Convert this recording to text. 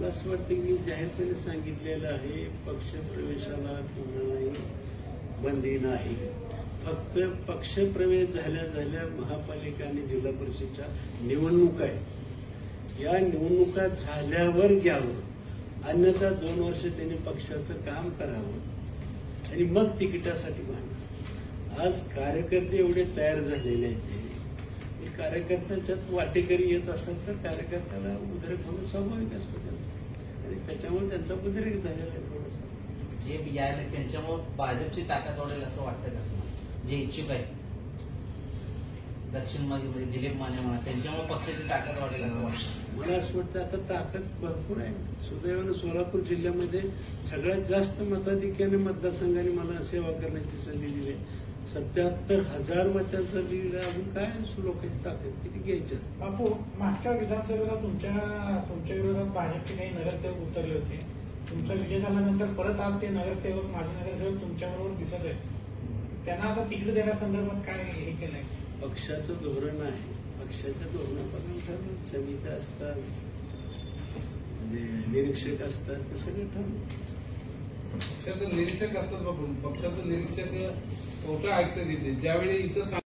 मला असं वाटतं की जाहीरपणे सांगितलेलं आहे पक्षप्रवेशाला कोणालाही बंदी नाही. फक्त पक्षप्रवेश झाल्या झाल्या महापालिका आणि जिल्हा परिषदच्या निवडणुका आहेत. या निवडणुका झाल्यावर घ्यावं. अन्यथा दोन वर्ष त्यांनी पक्षाचं काम करावं. आणि मग तिकिटासाठी मागणं आज कार्यकर्ते एवढे तयार झालेले आहेत. कार्यकर्त्यांच्यात वाटेकरी येत असेल तर कार्यकर्त्याला उद्रेक होणं स्वाभाविक असतं त्यांचं. आणि त्याच्यामुळे त्यांचा उद्रेक झालेला आहे थोडासा. जे यायला त्यांच्यामुळे भाजपची ताकद वाढेल असं वाटतं का जे इच्छुक आहेत. दक्षिणमध्ये दिलीप माने म्हणा त्यांच्यामुळे पक्षाची ताकद वाढेल असं वाटतं. मला असं वाटतं आता ताकद भरपूर आहे. सुदैवानं सोलापूर जिल्ह्यामध्ये सगळ्यात जास्त मताधिक्याने मतदारसंघाने मला सेवा करण्याची संधी दिली सत्याहत्तर हजार मतांचा लीड. अजून काय लोकांची ताकद? किती घ्यायच्या बापू मागच्या विधानसभेला तुमच्या तुमच्या विरोधात भाजपचे काही नगरसेवक उतरले होते. तुमचा विजय झाल्यानंतर परत आज ते नगरसेवक माजी नगरसेवक तुमच्याबरोबर दिसत आहेत. त्यांना आता तिकीट देण्यासंदर्भात काय हे केलंय? पक्षाचं धोरण आहे. पक्षाच्या धोरणाप्रमाणे ठरवून समित्या असतात निरीक्षक असतात ते सगळे ठरवून. पक्षाचं निरीक्षक असतात बघून. पक्षाचं निरीक्षक खोटं ऐकतात तिथे ज्यावेळी इथं सांग-